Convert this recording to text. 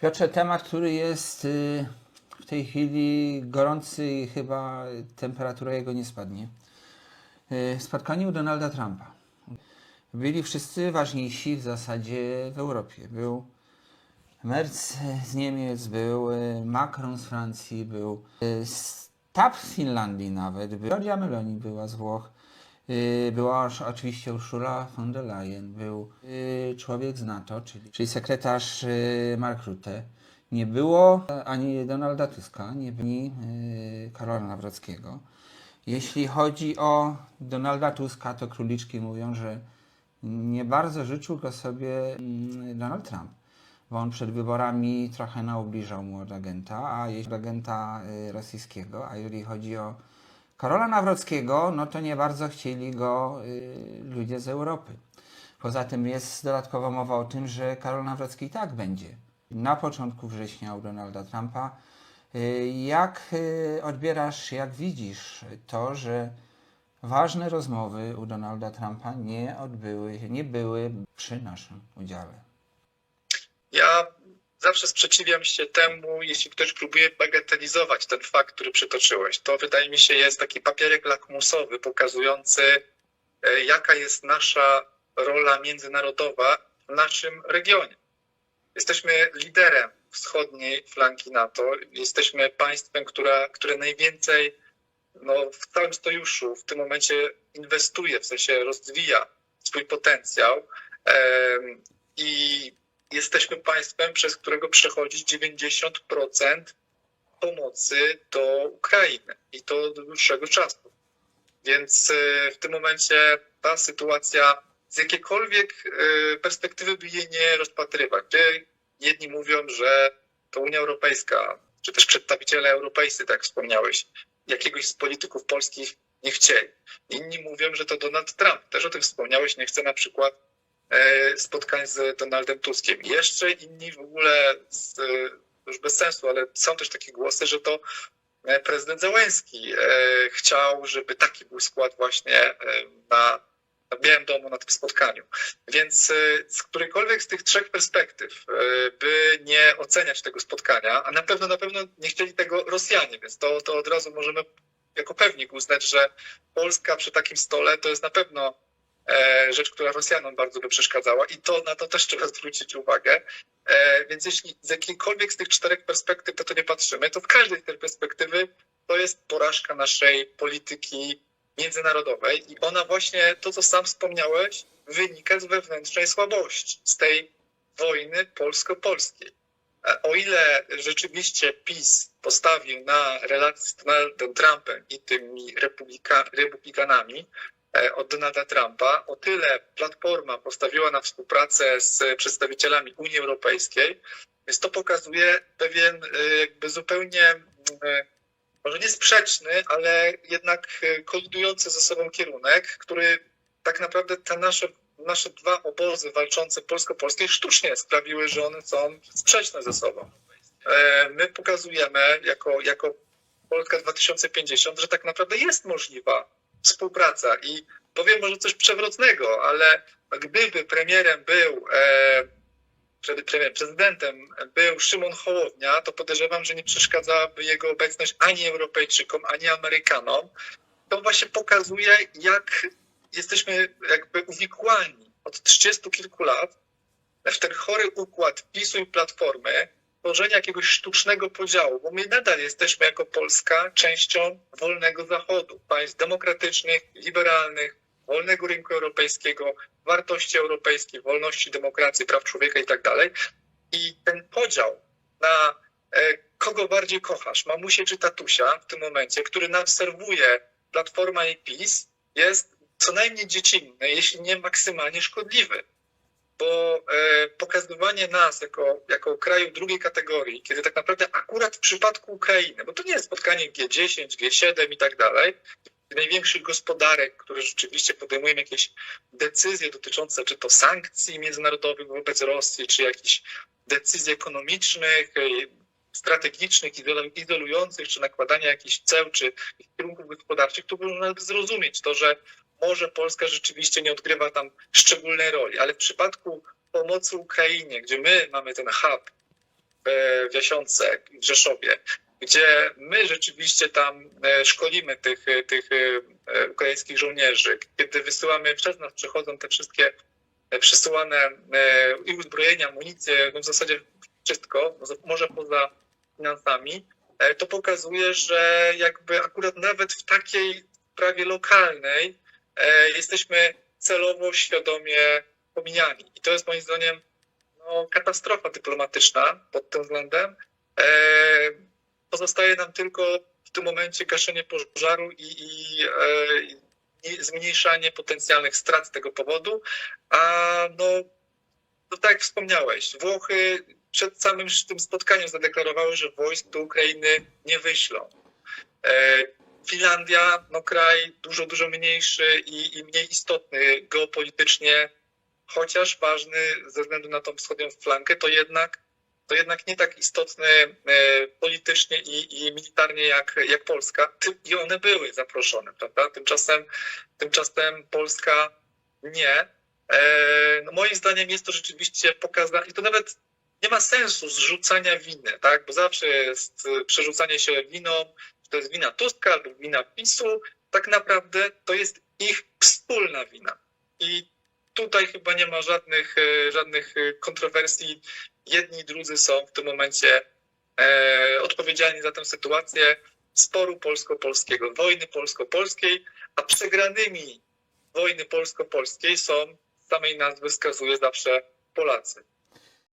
Piotrze, temat, który jest y, w tej chwili gorący i chyba temperatura jego nie spadnie. Y, Spotkanie u Donalda Trumpa. Byli wszyscy ważniejsi w zasadzie w Europie. Był Merz z Niemiec, był y, Macron z Francji, był Stab z Finlandii nawet, Giorgia Meloni była z Włoch, była osz- oczywiście Ursula von der Leyen, był y, człowiek z NATO, czyli, czyli sekretarz y, Mark Rutte. Nie było ani Donalda Tuska, nie było ani y, Karola Nawrockiego. Jeśli chodzi o Donalda Tuska, to króliczki mówią, że nie bardzo życzył go sobie mm, Donald Trump, bo on przed wyborami trochę naubliżał mu od agenta, a jeśli agenta y, rosyjskiego, a jeżeli chodzi o Karola Nawrockiego, no to nie bardzo chcieli go y, ludzie z Europy. Poza tym jest dodatkowa mowa o tym, że Karol Nawrocki i tak będzie na początku września u Donalda Trumpa. Y, Jak y, odbierasz, jak widzisz to, że ważne rozmowy u Donalda Trumpa nie odbyły nie były przy naszym udziale? Ja zawsze sprzeciwiam się temu, jeśli ktoś próbuje bagatelizować ten fakt, który przytoczyłeś. To wydaje mi się jest taki papierek lakmusowy pokazujący, e, jaka jest nasza rola międzynarodowa w naszym regionie. Jesteśmy liderem wschodniej flanki NATO. Jesteśmy państwem, która, które najwięcej no, w całym sojuszu w tym momencie inwestuje, w sensie rozwija swój potencjał. I jesteśmy państwem, przez którego przechodzi 90% pomocy do Ukrainy i to od dłuższego czasu. Więc e, w tym momencie ta sytuacja z jakiejkolwiek e, perspektywy by jej nie rozpatrywać. Jedni mówią, że to Unia Europejska, czy też przedstawiciele europejscy, tak wspomniałeś, jakiegoś z polityków polskich nie chcieli. Inni mówią, że to Donald Trump, też o tym wspomniałeś, nie chce na przykład spotkań z Donaldem Tuskiem. Jeszcze inni w ogóle, z, e, już bez sensu, ale są też takie głosy, że to e, prezydent Załęski e, chciał, żeby taki był skład właśnie e, na, na Białym Domu na tym spotkaniu. Więc e, z którejkolwiek z tych trzech perspektyw, e, by nie oceniać tego spotkania, a na pewno na pewno nie chcieli tego Rosjanie, więc to, to od razu możemy jako pewnik uznać, że Polska przy takim stole to jest na pewno e, rzecz, która Rosjanom bardzo by przeszkadzała i to na to też trzeba zwrócić uwagę. E, więc jeśli z jakiejkolwiek z tych czterech perspektyw to, to nie patrzymy, to w każdej z tej perspektywy to jest porażka naszej polityki międzynarodowej i ona właśnie, to co sam wspomniałeś, wynika z wewnętrznej słabości, z tej wojny polsko-polskiej. E, O ile rzeczywiście PiS postawił na relacje z Donaldem Trumpem i tymi republika, republikanami e, od Donalda Trumpa, o tyle Platforma postawiła na współpracę z przedstawicielami Unii Europejskiej, więc to pokazuje pewien e, jakby zupełnie e, może nie sprzeczny, ale jednak e, kolidujący ze sobą kierunek, który tak naprawdę te nasze, nasze dwa obozy walczące polsko-polskie sztucznie sprawiły, że one są sprzeczne ze sobą. E, My pokazujemy jako, jako Polska 2050, że tak naprawdę jest możliwa współpraca i powiem może coś przewrotnego, ale gdyby premierem był e, premier, prezydentem był Szymon Hołownia, to podejrzewam, że nie przeszkadzałaby jego obecność ani Europejczykom, ani Amerykanom. To właśnie pokazuje, jak jesteśmy jakby uwikłani od 30 kilku lat w ten chory układ PiSu i Platformy, tworzenia jakiegoś sztucznego podziału, bo my nadal jesteśmy jako Polska częścią wolnego Zachodu, państw demokratycznych, liberalnych, wolnego rynku europejskiego, wartości europejskie, wolności, demokracji, praw człowieka i tak dalej. I ten podział na e, kogo bardziej kochasz, mamusię czy tatusia w tym momencie, który nam serwuje Platforma i PiS, jest co najmniej dziecinny, jeśli nie maksymalnie szkodliwy. Bo e, pokazywanie nas jako, jako kraju drugiej kategorii, kiedy tak naprawdę akurat w przypadku Ukrainy, bo to nie jest spotkanie G10, G7 i tak dalej, największych gospodarek, które rzeczywiście podejmują jakieś decyzje dotyczące czy to sankcji międzynarodowych wobec Rosji, czy jakichś decyzji ekonomicznych, e, strategicznych, izolu- izolujących, czy nakładania jakichś ceł, czy kierunków gospodarczych, to można zrozumieć to, że może Polska rzeczywiście nie odgrywa tam szczególnej roli, ale w przypadku pomocy Ukrainie, gdzie my mamy ten hub, e, w Jasiące, w Rzeszowie, gdzie my rzeczywiście tam e, szkolimy tych, e, tych ukraińskich żołnierzy, kiedy wysyłamy, przez nas przechodzą te wszystkie przesyłane i uzbrojenia, amunicje, no w zasadzie wszystko, no może poza finansami, to pokazuje, że jakby akurat nawet w takiej sprawie lokalnej jesteśmy celowo, świadomie pomijani. I to jest moim zdaniem no, katastrofa dyplomatyczna pod tym względem. E, pozostaje nam tylko w tym momencie gaszenie pożaru i, i, e, i zmniejszanie potencjalnych strat z tego powodu. A no, no tak jak wspomniałeś, Włochy przed samym tym spotkaniem zadeklarowały, że wojsk do Ukrainy nie wyślą. Finlandia, no kraj dużo, dużo mniejszy i, i mniej istotny geopolitycznie, chociaż ważny ze względu na tą wschodnią flankę, to jednak, to jednak nie tak istotny e, politycznie i, i militarnie jak, jak Polska. I one były zaproszone, prawda? Tymczasem, tymczasem Polska nie. E, no moim zdaniem jest to rzeczywiście pokazane, i to nawet nie ma sensu zrzucania winy, tak? Bo zawsze jest przerzucanie się winą, czy to jest wina Tuska albo wina PiSu, tak naprawdę to jest ich wspólna wina. I tutaj chyba nie ma żadnych, e, żadnych e, kontrowersji. Jedni i drudzy są w tym momencie e, odpowiedzialni za tę sytuację sporu polsko-polskiego, wojny polsko-polskiej, a przegranymi wojny polsko-polskiej są, z samej nazwy wskazuje zawsze Polacy.